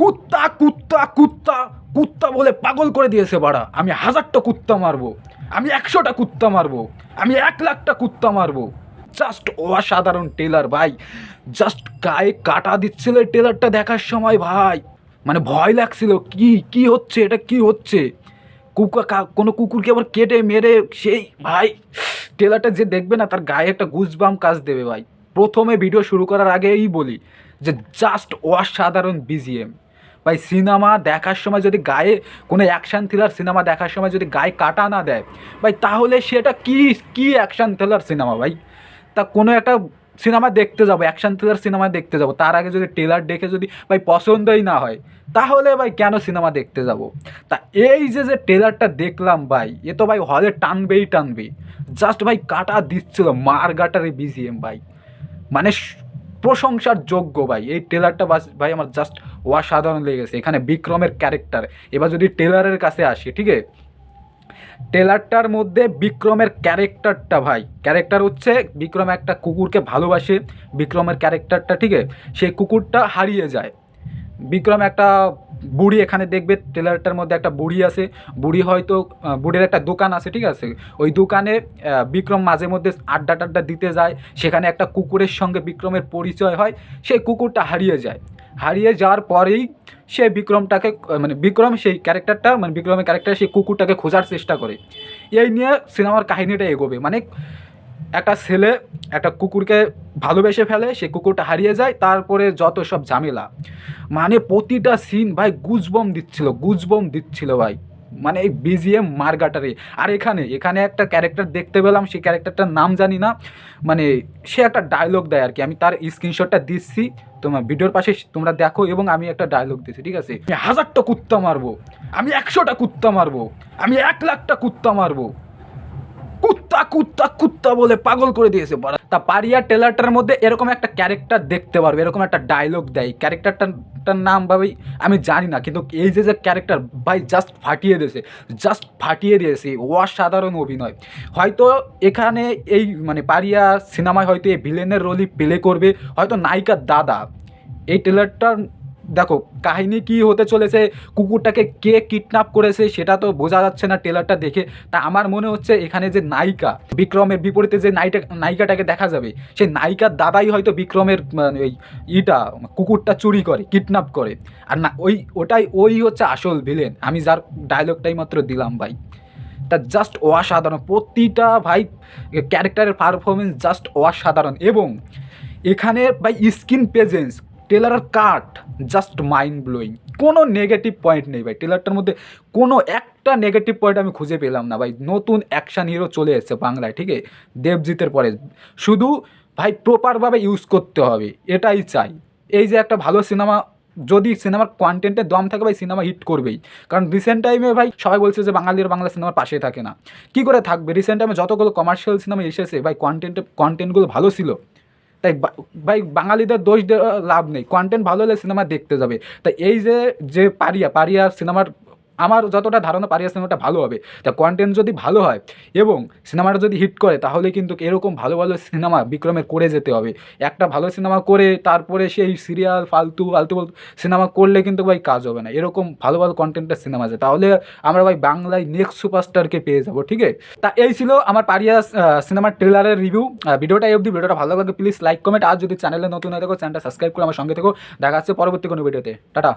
কুত্তা কুত্তা কুত্তা কুত্তা বলে পাগল করে দিয়েছে বাড়া। আমি হাজারটা কুত্তা মারবো। আমি একশোটা কুত্তা মারবো। আমি এক লাখটা কুত্তা মারবো। জাস্ট অসাধারণ টেলার ভাই। জাস্ট গায়ে কাটা দিচ্ছিল টেলারটা দেখার সময় ভাই। মানে ভয় লাগছিল, কি কি হচ্ছে? এটা কি হচ্ছে? কুকুর কোনো কুকুরকে আবার কেটে মেরে সেই ভাই, টেলারটা যে দেখবে না, তার গায়ে একটা গুজবাম কাজ দেবে ভাই। প্রথমে ভিডিও শুরু করার আগেই বলি যে জাস্ট অসাধারণ বিজিএম ভাই, সিনেমা দেখার সময় যদি গায়ে কোনো অ্যাকশান থ্রিলার সিনেমা দেখার সময় যদি গায়ে কাটা না দেয়, ভাই, তাহলে সেটা কি কি অ্যাকশান থ্রিলার সিনেমা, ভাই? তা কোনো একটা সিনেমা দেখতে যাব অ্যাকশান থ্রিলার সিনেমা দেখতে যাব, তার আগে যদি ট্রেলার দেখে যদি, ভাই, পছন্দই না হয়, তাহলে ভাই, কেন সিনেমা দেখতে যাব? তা এই যে যে ট্রেলারটা দেখলাম, ভাই, এ তো ভাই হলে টানবেই টানবে জাস্ট ভাই, কাটা দিচ্ছিল, মার গাটারে বিজিএম, ভাই। মানে প্রশংসার যোগ্য ভাই। এই টেলারটা ভাই আমার জাস্ট অসাধারণ লেগেছে এখানে বিক্রমের ক্যারেক্টার এবার যদি টেলারের কাছে আসি, ঠিক আছে? টেলারটার মধ্যে বিক্রমের ক্যারেক্টারটা ভাই। ক্যারেক্টার হচ্ছে, বিক্রম একটা কুকুরকে ভালোবাসে। বিক্রমের ক্যারেক্টারটা ঠিক আছে? সেই কুকুরটা হারিয়ে যায়। বিক্রম একটা বুড়ি এখানে দেখবে ট্রেলারটার মধ্যে একটা বুড়ি আছে। বুড়ি হয়তো বুড়ির একটা দোকান আছে, ঠিক আছে? ওই দোকানে বিক্রম মাঝে মধ্যে আড্ডা টাড্ডা দিতে যায়। সেখানে একটা কুকুরের সঙ্গে বিক্রমের পরিচয় হয়। সেই কুকুরটা হারিয়ে যায়। হারিয়ে যাওয়ার পরেই সে বিক্রমটাকে মানে বিক্রম সেই ক্যারেক্টারটা মানে বিক্রমের ক্যারেক্টার সেই কুকুরটাকে খোঁজার চেষ্টা করে। এই নিয়ে সিনেমার কাহিনীটা এগোবে। মানে একটা ছেলে একটা কুকুরকে ভালোবেসে ফেলে, সে কুকুরটা হারিয়ে যায়, তারপরে যত সব ঝামেলা। মানে প্রতিটা সিন ভাই গুজবম দিচ্ছিল গুজবম দিচ্ছিল ভাই। মানে এই বিজিএম মারগাটারে আর এখানে এখানে একটা ক্যারেক্টার দেখতে পেলাম, সেই ক্যারেক্টারটার নাম জানি না। মানে সে একটা ডায়লগ দেয় আর কি আমি তার স্ক্রিনশটটা দিচ্ছি, তোমার ভিডিওর পাশে তোমরা দেখো এবং আমি একটা ডায়লগ দিচ্ছি, ঠিক আছে? হাজারটা কুত্তা মারবো। আমি একশোটা কুত্তা মারবো। আমি এক লাখটা কুত্তা মারবো। কুত্তা কুত্তা কুত্তা বলে পাগল করে দিয়েছে বড়। তা পারিয়া টেলারটার মধ্যে এরকম একটা ক্যারেক্টার দেখতে পারবে, এরকম একটা ডায়লগ দেয়। ক্যারেক্টারটার নাম ভাই আমি জানি না, কিন্তু এই যে যে ক্যারেক্টার ভাই জাস্ট ফাটিয়ে দিয়েছে জাস্ট ফাটিয়ে দিয়েছে অসাধারণ অভিনয়। হয়তো এখানে এই মানে পারিয়া সিনেমায় হয়তো এই ভিলেনের রোলই প্লে করবে, হয়তো নায়িকার দাদা। এই ট্রেলারটার দেখো, কাহিনী কি হতে চলেছে, কুকুরটাকে কে কিডন্যাপ করেছে সেটা তো বোঝা যাচ্ছে না টেলারটা দেখে। তা আমার মনে হচ্ছে এখানে যে নায়িকা, বিক্রমের বিপরীতে যে নায়িকা, নায়িকাটাকে দেখা যাবে, সেই নায়িকার দাদাই হয়তো বিক্রমের মানে ওই ইটা, কুকুরটা চুরি করে কিডন্যাপ করে। আর না, ওই, ওটাই, ওই হচ্ছে আসল ভিলেন আমি যার ডায়লগটাই মাত্র দিলাম ভাই। তা জাস্ট অসাধারণ, প্রতিটা ভাই ক্যারেক্টারের পারফরমেন্স জাস্ট অসাধারণ। এবং এখানে ভাই স্কিন প্রেজেন্স টেলারের কাট জাস্ট মাইন্ড ব্লোয়িং কোনো নেগেটিভ পয়েন্ট নেই ভাই। টেলারটার মধ্যে কোনো একটা নেগেটিভ পয়েন্ট আমি খুঁজে পেলাম না ভাই। নতুন অ্যাকশান হিরো চলে এসেছে বাংলায়, ঠিক আছে? দেবজিতের পরে। শুধু ভাই প্রপারভাবে ইউজ করতে হবে, এটাই চাই। এই যে একটা ভালো সিনেমা যদি সিনেমার কন্টেন্টে দম থাকে ভাই সিনেমা হিট করবেই। কারণ রিসেন্ট টাইমে ভাই সবাই বলছে যে বাঙালির বাংলা সিনেমার পাশে থাকে না। কি করে থাকবে? রিসেন্ট টাইমে যতগুলো কমার্শিয়াল সিনেমা এসেছে, ভাই কন্টেন্টে কন্টেন্টগুলো ভালো ছিল। তাই ভাই, বাঙালিদের দোষ লাভ নেই। কন্টেন্ট ভালো হলে সিনেমা দেখতে যাবে। তাই এই যে যে পারিয়া পারিয়া সিনেমার আমার যতটা ধারণা পারিয়া সিনেমাটা ভালো হবে, তা কন্টেন্ট যদি ভালো হয় এবং সিনেমাটা যদি হিট করে, তাহলে কিন্তু এরকম ভালো ভালো সিনেমা বিক্রমের করে যেতে হবে। একটা ভালো সিনেমা করে তারপরে সেই সিরিয়াল ফালতু ফালতু সিনেমা করলে কিন্তু ভাই কাজ হবে না। এরকম ভালো ভালো কন্টেন্টের সিনেমা আছে। তাহলে আমরা ভাই বাংলায় নেক্সট সুপারস্টারকে পেয়ে যাব, ঠিক আছে? তা এই ছিল আমার পারিয়া সিনেমার ট্রেলারের রিভিউ ভিডিওটা এই অবধি। ভিডিওটা ভালো লাগে প্লিজ লাইক কমেন্ট আর যদি চ্যানেলে নতুন হয়ে থাকো চ্যানেলটা সাবস্ক্রাইব করে আমার সঙ্গে থেকো। দেখা যাচ্ছে পরবর্তী কোনো ভিডিওতে টাটা।